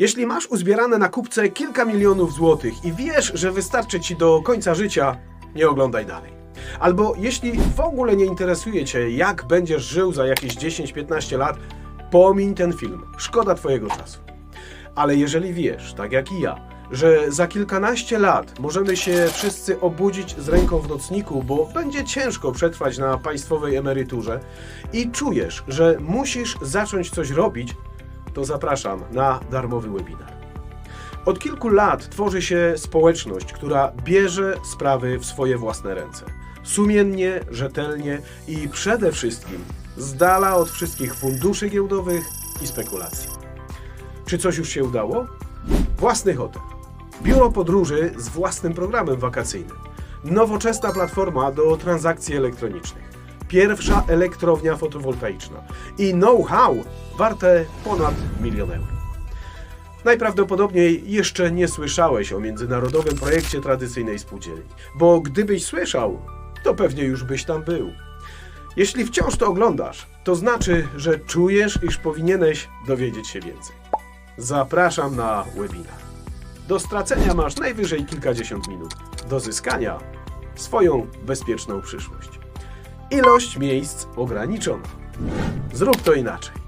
Jeśli masz uzbierane na kupce kilka milionów złotych i wiesz, że wystarczy ci do końca życia, nie oglądaj dalej. Albo jeśli w ogóle nie interesuje cię, jak będziesz żył za jakieś 10-15 lat, pomiń ten film. Szkoda twojego czasu. Ale jeżeli wiesz, tak jak i ja, że za kilkanaście lat możemy się wszyscy obudzić z ręką w nocniku, bo będzie ciężko przetrwać na państwowej emeryturze i czujesz, że musisz zacząć coś robić, to zapraszam na darmowy webinar. Od kilku lat tworzy się społeczność, która bierze sprawy w swoje własne ręce. Sumiennie, rzetelnie i przede wszystkim z dala od wszystkich funduszy giełdowych i spekulacji. Czy coś już się udało? Własny hotel. Biuro podróży z własnym programem wakacyjnym. Nowoczesna platforma do transakcji elektronicznych. Pierwsza elektrownia fotowoltaiczna. I know-how warte ponad milion euro. Najprawdopodobniej jeszcze nie słyszałeś o międzynarodowym projekcie tradycyjnej spółdzielni, bo gdybyś słyszał, to pewnie już byś tam był. Jeśli wciąż to oglądasz, to znaczy, że czujesz, iż powinieneś dowiedzieć się więcej. Zapraszam na webinar. Do stracenia masz najwyżej kilkadziesiąt minut. Do zyskania swoją bezpieczną przyszłość. Ilość miejsc ograniczona. Zrób to inaczej.